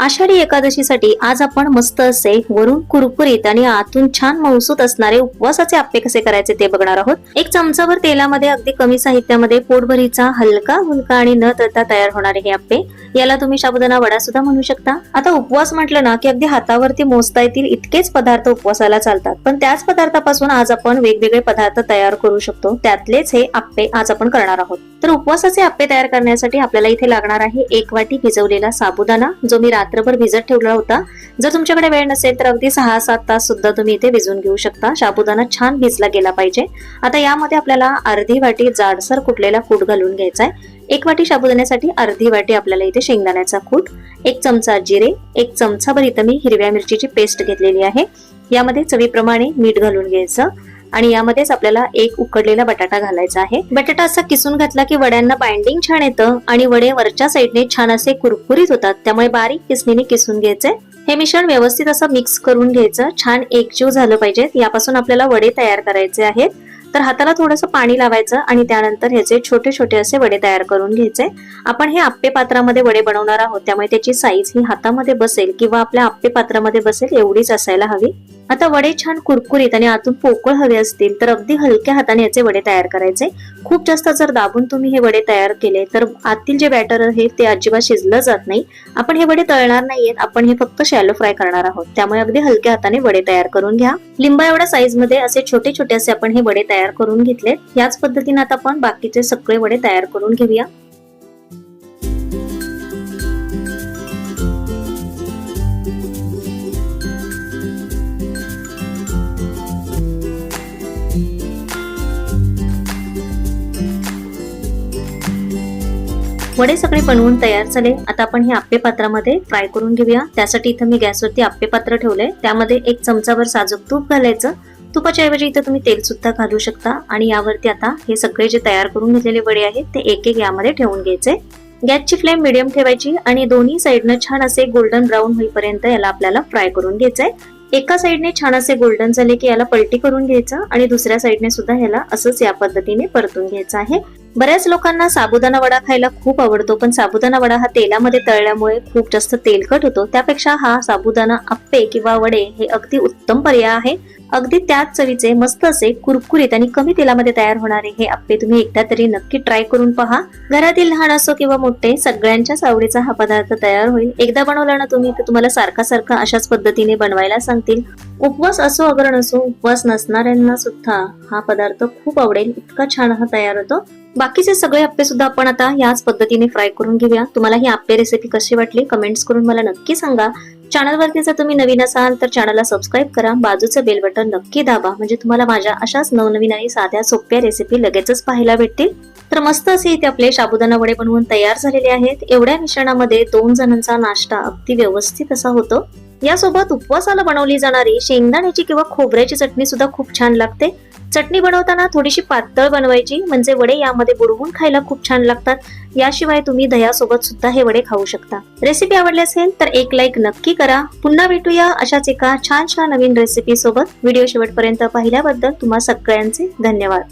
आषाढी एकादशीसाठी आज आपण मस्त असे वरून कुरकुरीत आणि आतून छान मौसूत असणारे उपवासाचे आप्पे कसे करायचे ते बघणार आहोत. एक चमचाभर तेलामध्ये अगदी कमी साहित्यामध्ये पोटभरीचा हलका हुलका आणि न तळता तयार होणारे हे आप्पे. याला तुम्ही साबुदाणा वडा सुद्धा म्हणू शकता. आता उपवास म्हटलं ना की अगदी हातावरती मोजता येतील इतकेच पदार्थ उपवासाला चालतात. पण त्याच पदार्थापासून आज आपण वेगवेगळे पदार्थ तयार करू शकतो. त्यातलेच हे आप्पे आज आपण करणार आहोत. तर उपवासाचे आप्पे तयार करण्यासाठी आपल्याला इथे लागणार आहे एक वाटी भिजवलेला साबुदाणा जो मी रात्रभर भिजत ठेवला होता. जर तुमच्याकडे वेळ नसेल तर अगदी सहा सात तास सुद्धा तुम्ही इथे भिजवून घेऊ शकता. साबुदाणा छान भिजला गेला पाहिजे. आता यामध्ये आपल्याला अर्धी वाटी जाडसर कुटलेला कूट घालून घ्यायचा आहे. एक वाटी साबुदाण्यासाठी अर्धी वाटी आपल्याला इथे शेंगदाण्याचा कूट एक चमचा जिरे एक चमचाभर इथं मी हिरव्या मिरचीची पेस्ट घेतलेली आहे. यामध्ये चवीप्रमाणे मीठ घालून घ्यायचं. आणि यामध्येच आपल्याला एक उकडलेला बटाटा घालायचा आहे. बटाटा असा किसून घातला की वड्यांना बाइंडिंग छान येतं आणि वडे वरच्या साईडने छान असे कुरकुरीत होतात. त्यामुळे बारीक किसणीने किसून घ्यायचे. हे मिश्रण व्यवस्थित असं मिक्स करून घ्यायचं. छान एकजीव झालं पाहिजे. यापासून आपल्याला वडे तयार करायचे आहेत. तर हाताला थोडंसं पाणी लावायचं आणि त्यानंतर ह्याचे छोटे छोटे असे वडे तयार करून घ्यायचे. आपण हे आप्पे पात्रामध्ये वडे बनवणार आहोत त्यामुळे त्याची साईज ही हातामध्ये बसेल किंवा आपल्या आप्पे पात्रामध्ये बसेल एवढीच असायला हवी. आता वडे छान कुरकुरीत आणि आतून पोकळ हवे असतील तर अगदी हलक्या हाताने याचे वडे तयार करायचे. खूप जास्त जर दाबून तुम्ही हे वडे तयार केले तर आतील जे बॅटर आहे ते अजिबात शिजलं जात नाही. आपण हे वडे तळणार नाहीयेत आपण हे फक्त शॅलो फ्राय करणार आहोत. त्यामुळे अगदी हलक्या हाताने वडे तयार करून घ्या. लिंबा एवढ्या साईजमध्ये असे छोटे छोटे असे आपण हे वडे तयार करून घेतलेत. याच पद्धतीने आता आपण बाकीचे सगळे वडे तयार करून घेऊया. वडे सगळे बनवून तयार झाले. आता आपण हे आप्पे पात्रामध्ये फ्राय करून घेऊया. त्यासाठी इथं मी गॅसवरती आप्पे पात्र ठेवले. त्यामध्ये एक चमचाभर साजूक तूप घालायचं. तुपाच्या ऐवजी इथं तुम्ही तेल सुद्धा घालू शकता. आणि यावरती आता हे सगळे जे तयार करून घेतलेले वडे आहेत ते एक एक यामध्ये ठेवून घ्यायचे. गॅसची फ्लेम मिडियम ठेवायची आणि दोन्ही साईडनं छान असे गोल्डन ब्राऊन होईपर्यंत याला आपल्याला फ्राय करून घ्यायचंय. एका साईडने छान असे गोल्डन झाले की याला पलटी करून घ्यायचं आणि दुसऱ्या साईडने सुद्धा ह्याला असंच या पद्धतीने परतून घ्यायचं आहे. बऱ्याच लोकांना साबुदाणा वडा खायला खूप आवडतो पण साबुदाणा वडा हा तेलामध्ये तळल्यामुळे खूप जास्त तेलकट होतो. त्यापेक्षा हा साबुदाणा आप्पे किंवा वडे हे अगदी उत्तम पर्याय आहे. अगदी त्याच चवीचे मस्त असे कुरकुरीत आणि कमी तेलामध्ये तयार होणारे हे आप्पे तुम्ही एकदा तरी नक्की ट्राय करून पहा. घरातील लहान असो किंवा मोठे सगळ्यांच्याच आवडीचा हा पदार्थ तयार होईल. एकदा बनवला ना तुम्ही तर तुम्हाला सारखा सारखा अशाच पद्धतीने बनवायला सांगतील. उपवास असो अगर नसो उपवास नसणाऱ्यांना सुद्धा हा पदार्थ खूप आवडेल. इतका छान हा तयार होतो. बाकीचे सगळे आप्पे सुद्धा आपण आता याच पद्धतीने फ्राय करून घेऊया. तुम्हाला ही आप्पे रेसिपी कशी वाटली कमेंट्स करून मला नक्की सांगा. चॅनलवरती जर तुम्ही नवीन असाल तर चॅनलला सबस्क्राईब करा. बाजूचं बेल बटन नक्की दाबा. म्हणजे तुम्हाला माझ्या अशाच नवनवीन आणि साध्या सोप्या रेसिपी लगेचच पाहायला भेटतील. तर मस्त असे इथे आपले साबुदाणा वडे बनवून तयार झालेले आहेत. एवढ्या मिश्रणामध्ये दोन जणांचा नाश्ता अगदी व्यवस्थित असा होतो. यासोबत उपवासाला बनवली जाणारी शेंगदाण्याची किंवा खोबऱ्याची चटणी सुद्धा खूप छान लागते. चटणी बनवताना थोडीशी पातळ बनवायची म्हणजे वडे यामध्ये बुडवून खायला खूप छान लागतात. याशिवाय तुम्ही दह्यासोबत सुद्धा हे वडे खाऊ शकता. रेसिपी आवडली असेल तर एक लाईक नक्की करा. पुन्हा भेटूया अशाच एका छानशा नवीन रेसिपी सोबत. व्हिडिओ शेवटपर्यंत पाहिल्याबद्दल तुम्हा सगळ्यांचे धन्यवाद.